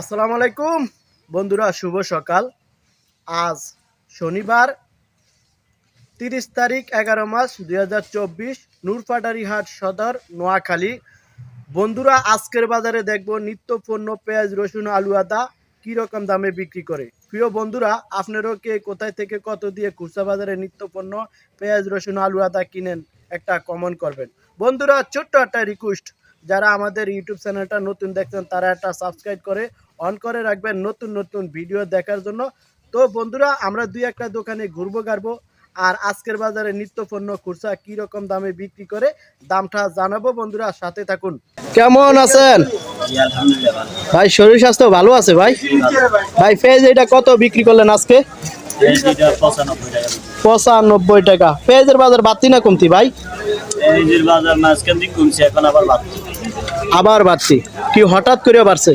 আসসালামু আলাইকুম। বন্ধুরা, শুভ সকাল। আজ শনিবার, তিরিশ তারিখ, এগারো মাস দুই হাজার চব্বিশ নূরপাটারি হাট সদর, নোয়াখালী। বন্ধুরা, আজকের বাজারে দেখব নিত্য পণ্য পেঁয়াজ, রসুন, আলু, আদা কীরকম দামে বিক্রি করে। প্রিয় বন্ধুরা, আপনারও কে কোথায় থেকে কত দিয়ে খুচরা বাজারে নিত্য পণ্য পেঁয়াজ, রসুন, আলু, আদা কিনেন, একটা কমন করবেন। বন্ধুরা, ছোট্ট একটা রিকোয়েস্ট যারা আমাদের ইউটিউব চ্যানেলটা নতুন দেখছেন তারা একটা সাবস্ক্রাইব করে অন করে রাখবেন নতুন নতুন ভিডিও দেখার জন্য। তো বন্ধুরা আমরা দুই একটা দোকানে ঘুরবো গাড়বো আর আজকের বাজারে নিত্য পণ্য খুচরা কি রকম দামে বিক্রি করে দামটা জানাব বন্ধুরা সাথে থাকুন। কেমন আছেন? ভাই শরীর স্বাস্থ্য ভালো আছে ভাই? ভাই ফেজ এটা কত বিক্রি করলেন আজকে? পঁচানব্বই টাকা। পেঁয়াজের বাজার বাড়তি না কমতি ভাই? পেঁয়াজের বাজার মাঝখান দিয়ে কমছে এখন আবার বাড়ছে। আবার বাড়তি। কি হঠাৎ করে বাড়ছে?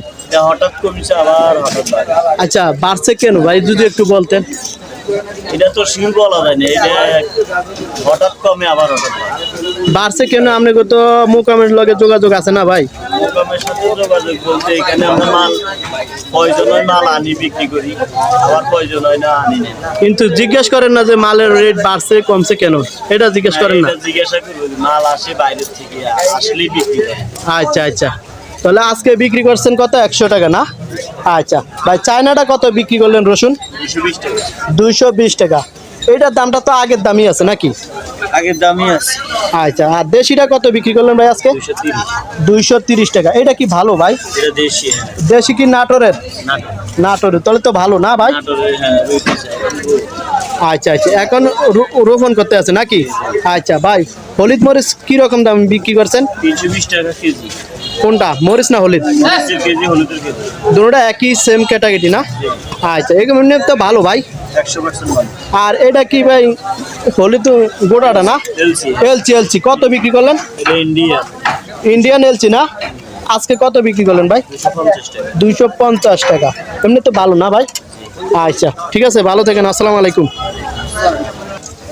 হঠাৎ কমছে আবার হঠাৎ বাড়ছে। আচ্ছা বাড়ছে কেন ভাই? যদি একটু বলতেন। এটা তো শিল বলা যায় না এটা হঠাৎ কমে আবার হঠাৎ বাড়ছে কেন? আপনাকে তো মুকামের লগে যোগাযোগ আছে না ভাই? মোকামের সাথে যোগাযোগ বলতে এখানে আমরা মাল প্রয়োজন হয় মাল আনি বিক্রি করি। আবার প্রয়োজন হয় না আনি না। কিন্তু জিজ্ঞেস করেন না যে মালের রেট বাড়ছে কমছে কেন? এটা জিজ্ঞেস করেন না। জিজ্ঞাসা করব মাল আসে বাইরের থেকে আসলেই বিক্রি করে আচ্ছা আচ্ছা। তাহলে আজকে বিক্রি করছেন কত? একশো টাকা না? আচ্ছা। ভাই চায়নাটা কত বিক্রি করলেন রসুন? দুশো দুইশো বিশ টাকা। এটার দামটা তো আগের দামই আছে নাকি? আগের দামই আছে। আচ্ছা আর দেশিটা কত বিক্রি করলেন ভাই আজকে? দুশো দুইশো তিরিশ টাকা। এটা কি ভালো ভাই? দেশি হ্যাঁ। কি নাটোরের? নাটোরের। তাহলে তো ভালো না ভাই? হ্যাঁ আচ্ছা আচ্ছা। এখন রোপণ করতে আছে নাকি? আচ্ছা ভাই হলিদ মরিচ কি রকম দাম বিক্রি করছেন? তিনশো বিশ টাকা কেজি। কোনটা? মরিচ না হলিদ? দুটোটা একই সেম ক্যাটাগরি না? আচ্ছা এগুলো তো ভালো ভাই। আর এটা কি ভাই হলিদ গোটাটা না? এলসি এলচি এলচি। কত বিক্রি করলেন? ইন্ডিয়ান এলচি না? আজকে কত বিক্রি করলেন ভাই? দুইশো পঞ্চাশ টাকা। এমনি তো ভালো না ভাই? আচ্ছা ঠিক আছে ভালো থাকেন আসসালামু আলাইকুম।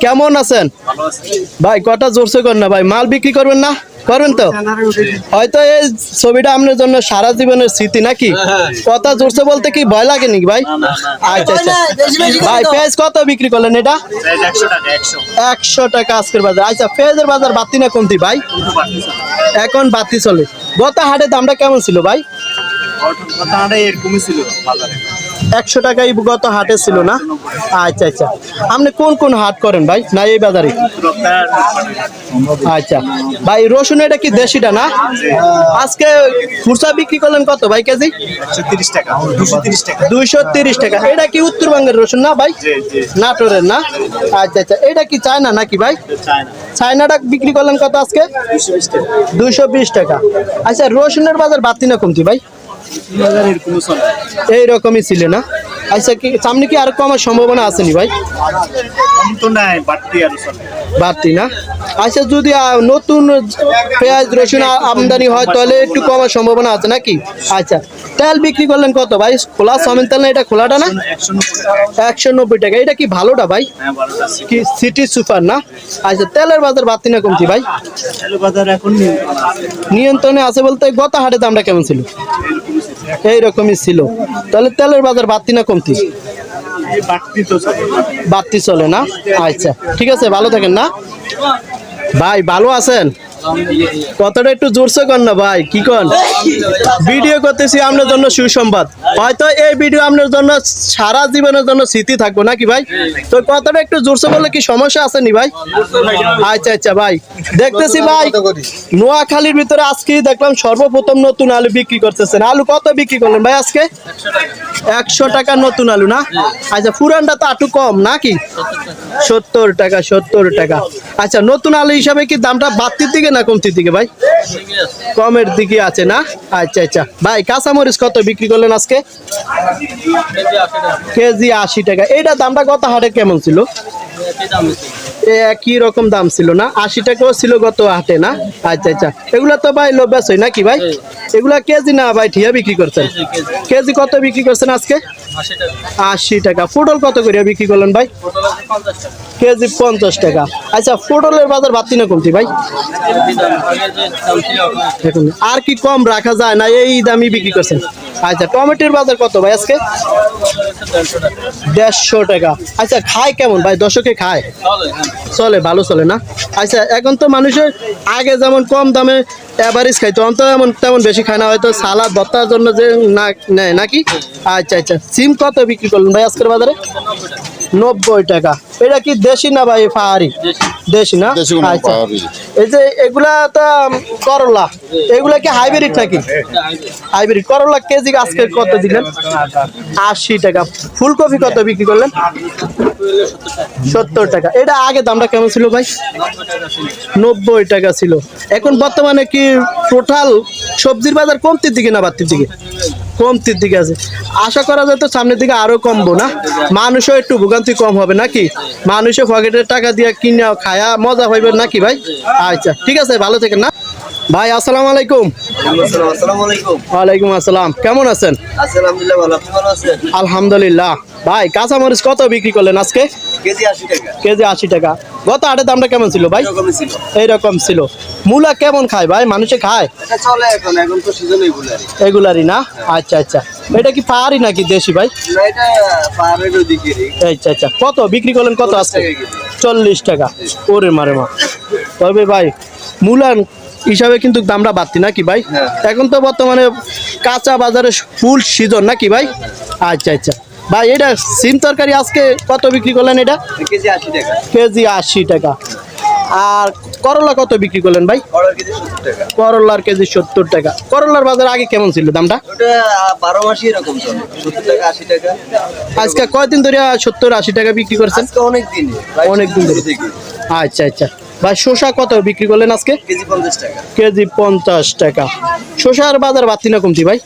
কেমন আছেন? ভাই কটা জোরসে করেন না ভাই। মাল বিক্রি করবেন না? করবেন তো? হয়তো এই ছবিটা আপনার জন্য সারা জীবনের স্মৃতি নাকি? কথা জোরসে বলতে কি ভয় লাগে নাকি ভাই? আচ্ছা আচ্ছা। ভাই পেঁয়াজ কত বিক্রি করলেন এটা? একশো টাকা আজকের বাজার। আচ্ছা পেঁয়াজের বাজার বাড়তি না কমতি ভাই? এখন বাড়তি চলে। গত হাটে দামটা কেমন ছিল ভাই? এরকমই ছিল বাজারে। একশো টাকাই গত হাটে ছিল না? আচ্ছা আচ্ছা। আপনি কোন কোন হাট করেন ভাই? না এই বাজারে? আচ্ছা। ভাই রসুন এটা কি দেশিটা না? আজকে খুচরা বিক্রি করলেন কত ভাই কেজি? দুইশো তিরিশ টাকা। এটা কি উত্তরবঙ্গের রসুন না ভাই? নাটোরের না? আচ্ছা আচ্ছা। এটা কি চায়না নাকি ভাই? চায়নাটা বিক্রি করলেন কত আজকে? দুইশো বিশ টাকা। আচ্ছা রসুনের বাজার বাড়তি না কমতি ভাই? বাজারে রকমই ছিল না। আচ্ছা কি সামনে কি আর কমার সম্ভাবনা আসেনি ভাই? বাড়তি না। আচ্ছা যদি নতুন পেঁয়াজ রসুন আমদানি হয় তাহলে একটু কমার সম্ভাবনা আছে নাকি? আচ্ছা তেল বিক্রি করলেন কত ভাই? খোলা সমেন তেল না এটা খোলাটা না? একশো নব্বই টাকা। এটা কি ভালোটা ভাই? কি সিটি সুপার না? আচ্ছা তেলের বাজার বাড়তি না কমতি ভাই? বাজার এখন নিয়ন্ত্রণে আছে বলতে গত হাটে দামটা কেমন ছিল? এইরকমই ছিল। তাহলে তেলের বাজার বাড়তি না কমতি? বাড়তি চলে না? আচ্ছা ঠিক আছে ভালো থাকেন না। ভাই ভালো আছেন? কতটা একটু জোরসে কর না ভাই, কি কন? ভিডিও করতেছি আপনার জন্য সুসংবাদ। হয়তো এই ভিডিও আপনার জন্য সারা জীবনের জন্য স্মৃতি থাকব, নাকি ভাই? তো কতটা একটু জোরসে বললে কি সমস্যা আছে নি ভাই? আচ্ছা আচ্ছা ভাই, দেখতেছি ভাই, নোয়াখালীর ভিতরে আজকেই দেখলাম সর্বপ্রথম নতুন আলু বিক্রি করতেছেন। আলু কত বিক্রি করলেন ভাই আজকে? একশো টাকা নতুন আলু না? আচ্ছা পুরানটা তো একটু কম নাকি? সত্তর টাকা সত্তর টাকা। আচ্ছা নতুন আলু হিসাবে কি দামটা বাড়তির দিকে না কমতির দিকে ভাই? কমের দিকে আছে না? আচ্ছা আচ্ছা। ভাই, কাঁচামরিচ কত বিক্রি করলেন আজকে? কেজি আশি টাকা। এইটা দামটা কত হাটে কেমন ছিল? একই রকম দাম ছিল না? আশি টাকাও ছিল গত হাটে না? আচ্ছা আচ্ছা। এগুলা তো ভাই লোব্যাস হয় নাকি ভাই? এগুলা কেজি না ভাই, ঠিয়া বিক্রি করছেন? কেজি কত বিক্রি করছেন আজকে? আশি টাকা। ফুটল কত করে বিক্রি করলেন ভাই? কেজি পঞ্চাশ টাকা। আচ্ছা পটলের বাজার বাড়তি না কমতি ভাই? আর কি কম রাখা যায় না, এই দামই বিক্রি করছেন। আচ্ছা টমেটোর বাজার কত ভাই আজকে? দেড়শো টাকা। আচ্ছা খায় কেমন ভাই? দশকে খায়? চলে, ভালো চলে না? আচ্ছা এখন তো মানুষের আগে যেমন কম দামে অ্যাভারেজ খাইতো, এখন তো এমন তেমন বেশি খায় না, হয়তো সালাদ, ভর্তার জন্য যে না নেয় নাকি? আচ্ছা আচ্ছা সিম কত বিক্রি করলেন ভাই আজকের বাজারে? নব্বই টাকা। এটা কি দেশি না ভাই পাহাড়ি দেশি। না? আচ্ছা। এই যে এগুলা তো করলা। এগুলা কি হাইব্রিড নাকি? হাইব্রিড করলা কেজি আজকে কত দিলেন? আশি টাকা। ফুলকপি কত বিক্রি করলেন? সত্তর টাকা। এটা আগে দামটা কেমন ছিল ভাই? নব্বই টাকা ছিল। এখন বর্তমানে কি টোটাল সবজির বাজার কমতির দিকে না বাড়তির দিকে? কমতির দিকে আছে। আশা করা যায় তো সামনের দিকে আরও কমবো না? মানুষও একটু ভোগান্তি কম হবে নাকি? মানুষও পকেটের টাকা দিয়ে কিনে খায়া মজা হইবে নাকি ভাই? আচ্ছা ঠিক আছে ভালো থাকেন না? ভাই আসসালাম আলাইকুম। আসসালাম আলাইকুম। ওয়ালাইকুম আসসালাম। কেমন আছেন? আলহামদুলিল্লাহ। ভাই কাঁচামরিচ কত বিক্রি করলেন আজকে? কেজি আশি টাকা। কেজি আশি টাকা। গত হাটের দামটা কেমন ছিল ভাই? এইরকম ছিল। মূলা কেমন খায় ভাই? মানুষে খায়? এটা চলে এখন এখন তো সিজন এগুলারই। না? আচ্ছা আচ্ছা। এটা কি পাহাড়ি নাকি দেশি ভাই? আচ্ছা আচ্ছা। কত? বিক্রি করলেন কত আজকে? চল্লিশ টাকা ওরে মারে মা। তবে ভাই মূলার হিসাবে কিন্তু দামটা বাড়তি নাকি ভাই? হ্যাঁ। এখন তো বর্তমানে কাঁচা বাজারে ফুল সিজন নাকি ভাই? আচ্ছা আচ্ছা। ভাই এটা সিম তরকারি আজকে কত বিক্রি করলেন এটা? কেজি আশি টাকা। কেজি আশি টাকা। আর করলা কত বিক্রি করলেন ভাই? করলার কেজি সত্তর টাকা। করলার বাজার আগে কেমন ছিল দামটা? বারো মাসই এরকম টাকা আশি টাকা। আজকে কয়দিন ধরে সত্তর আশি টাকা বিক্রি করছেন? অনেক দিন। অনেক দিন ধরে। আচ্ছা আচ্ছা। ভাই শসা কত বিক্রি করলেন আজকে? কেজি পঞ্চাশ টাকা। কেজি পঞ্চাশ টাকা। শসার বাজার বাড়তি না কমতি ভাই?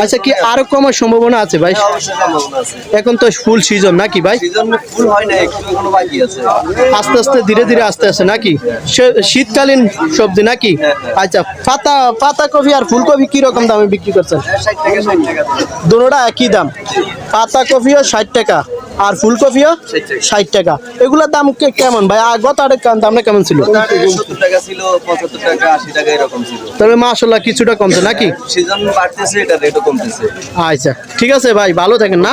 আচ্ছা কি আরও কমার সম্ভাবনা আছে ভাই? হ্যাঁ, এখন তো ফুল সিজন নাকি ভাই? ফুল হয় না এখনও বাকি আছে। আস্তে আস্তে ধীরে ধীরে আস্তে আস্তে নাকি? শীতকালীন সবজি নাকি? হ্যাঁ, হ্যাঁ। আচ্ছা পাতা পাতা কপি আর ফুলকপি কি রকম দামে বিক্রি করছেন? দুটোটা একই দাম। পাতা কপিও ষাট টাকা। আর ফুলকপিও ষাট টাকা। এগুলোর দাম কে- কেমন ভাই? আর গত আরেক দামটা কেমন ছিল? টাকা ছিল পঁচাত্তর টাকা আশি টাকা এরকম ছিল। তবে মাসাল্লাহ কিছুটা কমছে নাকি? সিজন বাড়তেছে এটা রেটও কমতেছে। আচ্ছা ঠিক আছে ভাই ভালো থাকেন না।